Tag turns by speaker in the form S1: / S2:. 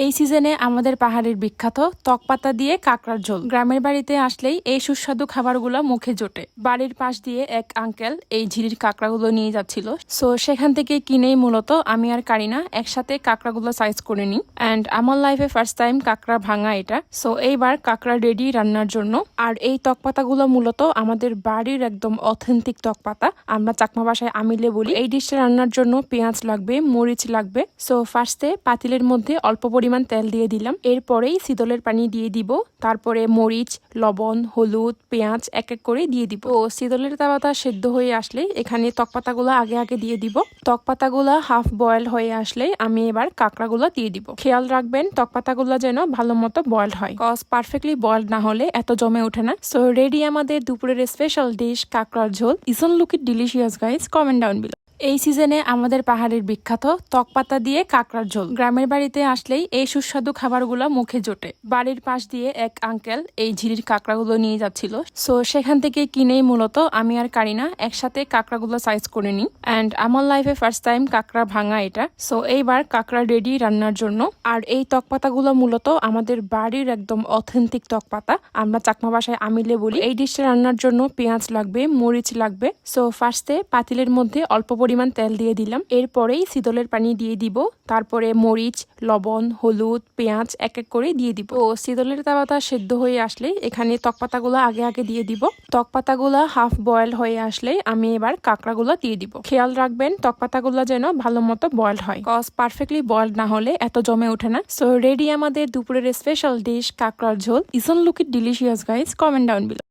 S1: এই সিজনে আমাদের পাহাড়ের বিখ্যাত তকপাতা দিয়ে কাঁকড়ার ঝোল। গ্রামের বাড়িতে আসলেই এই সুস্বাদু খাবারগুলো মুখে জোটে। বাড়ির পাশ দিয়ে এক আঙ্কেল এই ঝিরির কাঁকড়াগুলো নিয়ে যাচ্ছিল। সো সেখান থেকে কিনেই মূলত আমি আর কারিনা একসাথে কাঁকড়াগুলো সাইজ করে নিই। অ্যান্ড আমার লাইফে ফার্স্ট টাইম কাঁকড়া ভাঙা এটা। সো এইবার কাঁকড়া রেডি রান্নার জন্য। আর এই তকপাতাগুলো মূলত আমাদের বাড়ির একদম অথেন্টিক তকপাতা আমরা চাকমা বাসায় আমিলে বলি। এই ডিশটা রান্নার জন্য পেঁয়াজ লাগবে, মরিচ লাগবে। সো ফার্স্টে পাতিলের মধ্যে অল্প পরিমাণ তেল দিয়ে দিলাম। এরপরেই শীতলের পানি দিয়ে দিব। তারপরে মরিচ, লবণ, হলুদ, পেঁয়াজ এক এক করে দিয়ে দিব। ও শীতলের তাওয়াটা সেদ্ধ হয়ে আসলে এখানে তকপাতাগুলো আগে আগে দিয়ে দিব। তকপাতাগুলো হাফ বয়েল হয়ে আসলে আমি এবার কাঁকড়াগুলো দিয়ে দিব। খেয়াল রাখবেন, তকপাতাগুলো যেন ভালো মতো বয়েলড হয়। কজ পারফেক্টলি বয়েলড না হলে এত জমে ওঠে না। সো রেডি আমাদের দুপুরের স্পেশাল ডিশ কাঁকড়ার ঝোল। Isn't look it delicious guys comment down below এই সিজনে আমাদের পাহাড়ের বিখ্যাত তকপাতা দিয়ে কাঁকড়ার ঝোল। গ্রামের বাড়িতে আসলেই এই সুস্বাদু খাবারগুলো মুখে জোটে। বাড়ির পাশ দিয়ে এক আঙ্কেল এই ঝিরির কাঁকড়াগুলো নিয়ে যাচ্ছিল। সো সেখান থেকে কিনেই মূলত আমি আর কারিনা একসাথে কাঁকড়াগুলো সাইজ করে নিই। অ্যান্ড আমার লাইফে ফার্স্ট টাইম কাঁকড়া ভাঙা এটা। সো এইবার কাঁকড়া রেডি রান্নার জন্য। আর এই তকপাতাগুলো মূলত আমাদের বাড়ির একদম অথেন্টিক তকপাতা আমরা চাকমা বাসায় আমিলে বলি। এই ডিশটা রান্নার জন্য পেঁয়াজ লাগবে, মরিচ লাগবে। সো ফার্স্টে পাতিলের মধ্যে অল্প পরিমাণ তেল দিয়ে দিলাম। এরপরেই শীতলের পানি দিয়ে দিব। তারপরে মরিচ, লবণ, হলুদ, পেঁয়াজ এক এক করে দিয়ে দিব। ও শীতলের তাওয়াটা সেদ্ধ হয়ে আসলে এখানে তকপাতাগুলো আগে আগে দিয়ে দিব। তকপাতাগুলো হাফ বয়েল হয়ে আসলে আমি এবার কাঁকড়াগুলো দিয়ে দিব। খেয়াল রাখবেন, তকপাতাগুলো যেন ভালো মতো বয়েলড হয়। কজ পারফেক্টলি বয়েলড না হলে এত জমে ওঠে না। সো রেডি আমাদের দুপুরের স্পেশাল ডিশ কাঁকড়ার ঝোল। Isn't look delicious guys comment down below